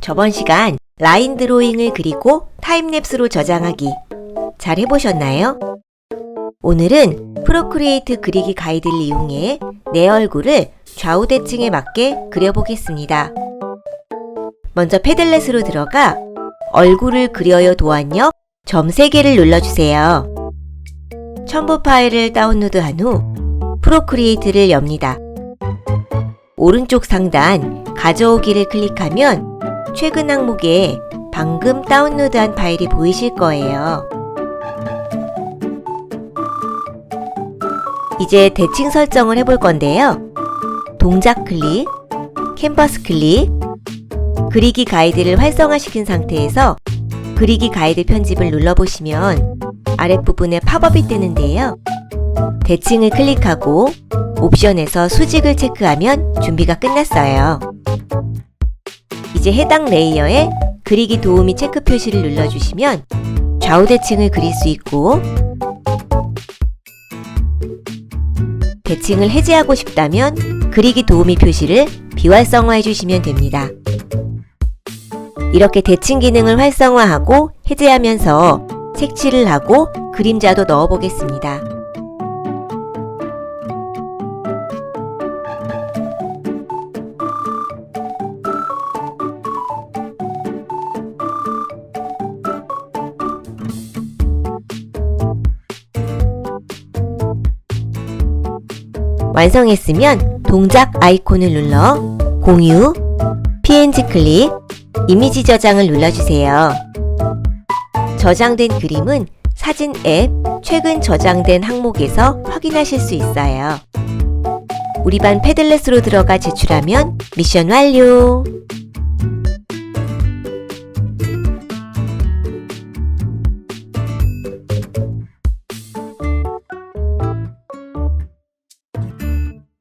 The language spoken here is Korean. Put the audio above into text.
저번 시간 라인 드로잉을 그리고 타임랩스로 저장하기 잘 해보셨나요? 오늘은 프로크리에이트 그리기 가이드를 이용해 내 얼굴을 좌우 대칭에 맞게 그려보겠습니다. 먼저 패들렛으로 들어가 얼굴을 그려요 도안역 점 3개를 눌러주세요. 첨부 파일을 다운로드한 후 프로크리에이트를 엽니다. 오른쪽 상단 가져오기를 클릭하면 최근 항목에 방금 다운로드한 파일이 보이실 거예요. 이제 대칭 설정을 해볼 건데요. 동작 클릭, 캔버스 클릭, 그리기 가이드를 활성화시킨 상태에서 그리기 가이드 편집을 눌러보시면 아랫부분에 팝업이 뜨는데요. 대칭을 클릭하고 옵션에서 수직을 체크하면 준비가 끝났어요. 이제 해당 레이어에 그리기 도우미 체크 표시를 눌러주시면 좌우 대칭을 그릴 수 있고 대칭을 해제하고 싶다면 그리기 도우미 표시를 비활성화해 주시면 됩니다. 이렇게 대칭 기능을 활성화하고 해제하면서 색칠을 하고 그림자도 넣어 보겠습니다. 완성했으면 동작 아이콘을 눌러 공유, PNG 클릭, 이미지 저장을 눌러주세요. 저장된 그림은 사진 앱 최근 저장된 항목에서 확인하실 수 있어요. 우리 반 패들렛으로 들어가 제출하면 미션 완료!